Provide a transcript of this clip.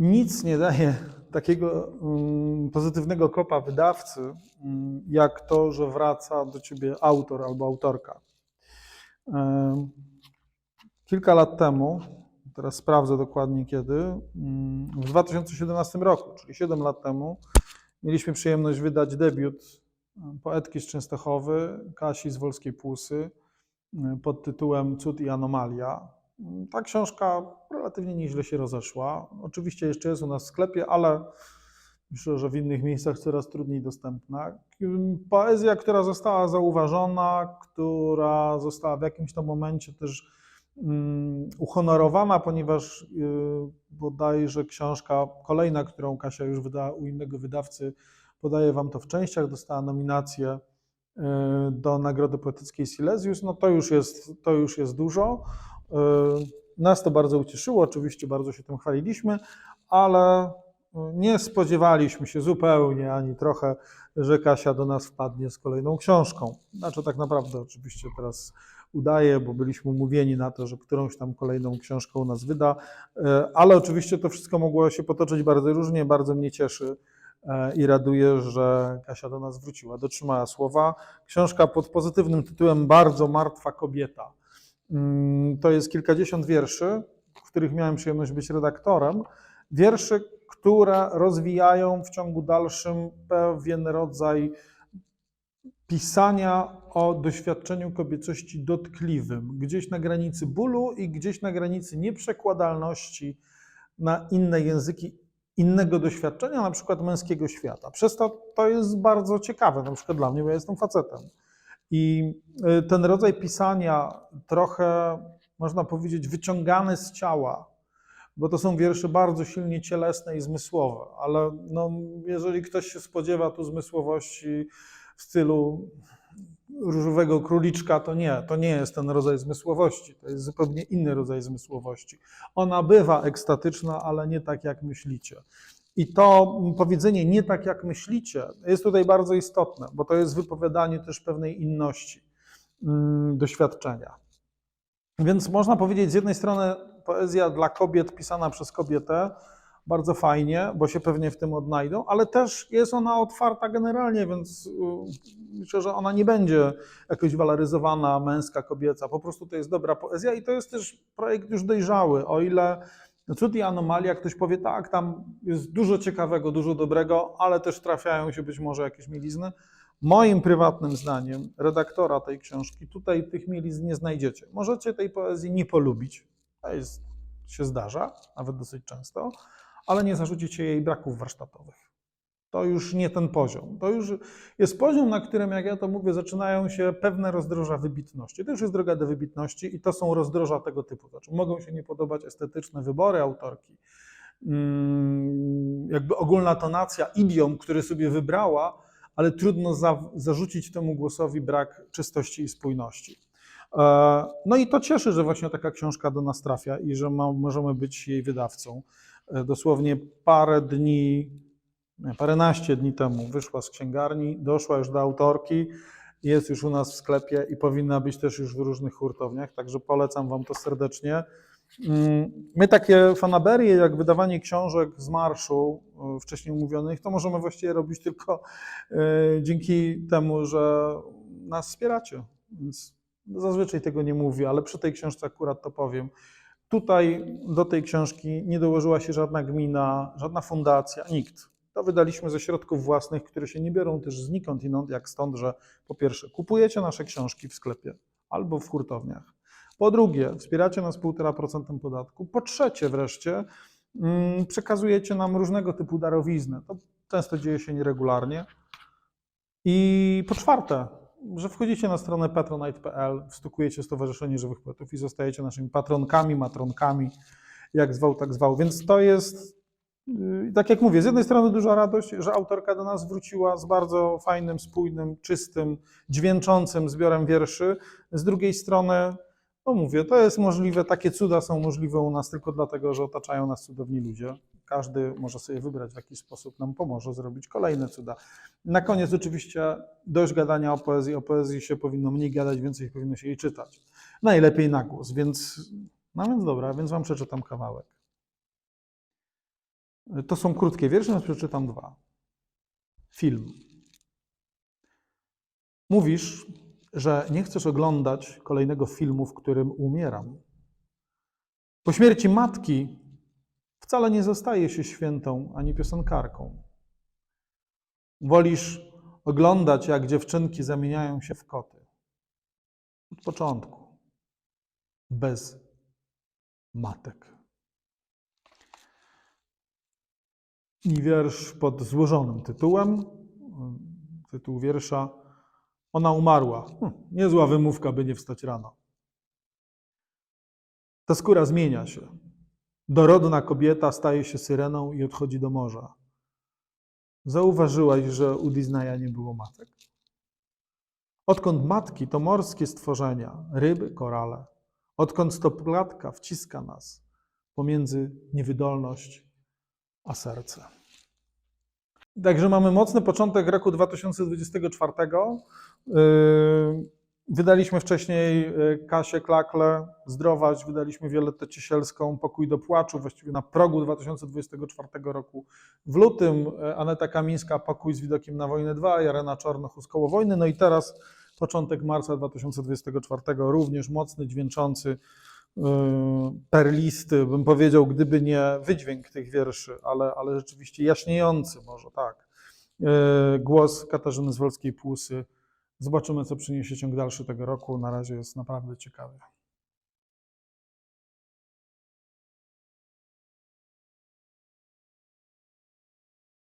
nic nie daje takiego mm, pozytywnego kopa wydawcy, mm, jak to, że wraca do ciebie autor albo autorka. Kilka lat temu, teraz sprawdzę dokładnie kiedy, mm, w 2017 roku, czyli 7 lat temu, mieliśmy przyjemność wydać debiut poetki z Częstochowy, Kasi z Wolskiej Płusy, pod tytułem Cud i Anomalia. Mm, Ta książka relatywnie nieźle się rozeszła. Oczywiście jeszcze jest u nas w sklepie, ale myślę, że w innych miejscach coraz trudniej dostępna. Poezja, która została zauważona, która została w jakimś tam momencie też mm, uhonorowana, ponieważ yy, bodajże książka kolejna, którą Kasia już wydała u innego wydawcy, podaję Wam to w częściach, dostała nominację yy, do Nagrody Poetyckiej Silesius, no to już jest, to już jest dużo. Yy, Nas to bardzo ucieszyło, oczywiście bardzo się tym chwaliliśmy, ale nie spodziewaliśmy się zupełnie ani trochę, że Kasia do nas wpadnie z kolejną książką. Znaczy tak naprawdę oczywiście teraz udaje, bo byliśmy umówieni na to, że którąś tam kolejną książkę u nas wyda, e, ale oczywiście to wszystko mogło się potoczyć bardzo różnie, bardzo mnie cieszy e, i raduje, że Kasia do nas wróciła, dotrzymała słowa. Książka pod pozytywnym tytułem Bardzo martwa kobieta. Mm, To jest kilkadziesiąt wierszy, w których miałem przyjemność być redaktorem. Wierszy, które rozwijają w ciągu dalszym pewien rodzaj pisania o doświadczeniu kobiecości dotkliwym, gdzieś na granicy bólu i gdzieś na granicy nieprzekładalności na inne języki innego doświadczenia, na przykład męskiego świata. Przez to to jest bardzo ciekawe, na przykład dla mnie, bo ja jestem facetem. I y, ten rodzaj pisania trochę, można powiedzieć, wyciągany z ciała, bo to są wiersze bardzo silnie cielesne i zmysłowe, ale no, jeżeli ktoś się spodziewa tu zmysłowości w stylu różowego króliczka, to nie, to nie jest ten rodzaj zmysłowości, to jest zupełnie inny rodzaj zmysłowości. Ona bywa ekstatyczna, ale nie tak jak myślicie. I to powiedzenie nie tak jak myślicie jest tutaj bardzo istotne, bo to jest wypowiadanie też pewnej inności mm, doświadczenia. Więc można powiedzieć, z jednej strony poezja dla kobiet pisana przez kobietę, bardzo fajnie, bo się pewnie w tym odnajdą, ale też jest ona otwarta generalnie, więc y, myślę, że ona nie będzie jakoś waloryzowana, męska, kobieca. Po prostu to jest dobra poezja i to jest też projekt już dojrzały. O ile Cud i Anomalia, ktoś powie, tak, tam jest dużo ciekawego, dużo dobrego, ale też trafiają się być może jakieś mielizny. Moim prywatnym zdaniem, redaktora tej książki, tutaj tych mielizn nie znajdziecie. Możecie tej poezji nie polubić, to jest, się zdarza, nawet dosyć często, ale nie zarzucicie jej braków warsztatowych. To już nie ten poziom. To już jest poziom, na którym, jak ja to mówię, zaczynają się pewne rozdroża wybitności. To już jest droga do wybitności i to są rozdroża tego typu. Znaczy, mogą się nie podobać estetyczne wybory autorki, mm, jakby ogólna tonacja, idiom, który sobie wybrała, ale trudno za, zarzucić temu głosowi brak czystości i spójności. E, No i to cieszy, że właśnie taka książka do nas trafia i że ma, możemy być jej wydawcą. E, Dosłownie parę dni, paręnaście dni temu wyszła z księgarni, doszła już do autorki, jest już u nas w sklepie i powinna być też już w różnych hurtowniach, także polecam Wam to serdecznie. Mm, My takie fanaberie, jak wydawanie książek z marszu e, wcześniej umówionych, to możemy właściwie robić tylko e, dzięki temu, że nas wspieracie. Więc zazwyczaj tego nie mówię, ale przy tej książce akurat to powiem. Tutaj do tej książki nie dołożyła się żadna gmina, żadna fundacja, nikt. To wydaliśmy ze środków własnych, które się nie biorą też znikąd inąd, jak stąd, że po pierwsze kupujecie nasze książki w sklepie albo w hurtowniach. Po drugie, wspieracie nas 1,5% podatku. Po trzecie wreszcie, mm, przekazujecie nam różnego typu darowizny. To często dzieje się nieregularnie. I po czwarte, że wchodzicie na stronę patronite.pl, wstukujecie Stowarzyszenie Żywych Poetów i zostajecie naszymi patronkami, matronkami, jak zwał, tak zwał. Więc to jest, tak jak mówię, z jednej strony duża radość, że autorka do nas wróciła z bardzo fajnym, spójnym, czystym, dźwięczącym zbiorem wierszy. Z drugiej strony, no mówię, to jest możliwe, takie cuda są możliwe u nas tylko dlatego, że otaczają nas cudowni ludzie. Każdy może sobie wybrać, w jaki sposób nam pomoże zrobić kolejne cuda. Na koniec oczywiście dość gadania o poezji. O poezji się powinno mniej gadać, więcej powinno się jej czytać. Najlepiej na głos, więc, no więc dobra, więc wam przeczytam kawałek. To są krótkie wiersze, więc przeczytam dwa. Film. Mówisz, że nie chcesz oglądać kolejnego filmu, w którym umieram. Po śmierci matki wcale nie zostaje się świętą ani piosenkarką. Wolisz oglądać, jak dziewczynki zamieniają się w koty. Od początku. Bez matek. I wiersz pod złożonym tytułem. Tytuł wiersza Ona umarła. Hm, niezła wymówka, by nie wstać rano. Ta skóra zmienia się. Dorodna kobieta staje się syreną i odchodzi do morza. Zauważyłaś, że u Disneya nie było matek? Odkąd matki to morskie stworzenia, ryby, korale. Odkąd stoplatka wciska nas pomiędzy niewydolność a serce. Także mamy mocny początek roku 2024. Yy, Wydaliśmy wcześniej yy, Kasię Klakle, Zdrowaś, wydaliśmy Violettę Ciesielską, Pokój do płaczu, właściwie na progu 2024 roku. W lutym yy, Aneta Kamińska, Pokój z widokiem na wojnę 2, Jarena Czarnochus, Koło wojny. No i teraz początek marca 2024, również mocny, dźwięczący, perlisty, bym powiedział, gdyby nie wydźwięk tych wierszy, ale, ale rzeczywiście jaśniejący może, tak. Yy, Głos Katarzyny Zwolskiej-Płusy. Zobaczymy, co przyniesie ciąg dalszy tego roku. Na razie jest naprawdę ciekawie.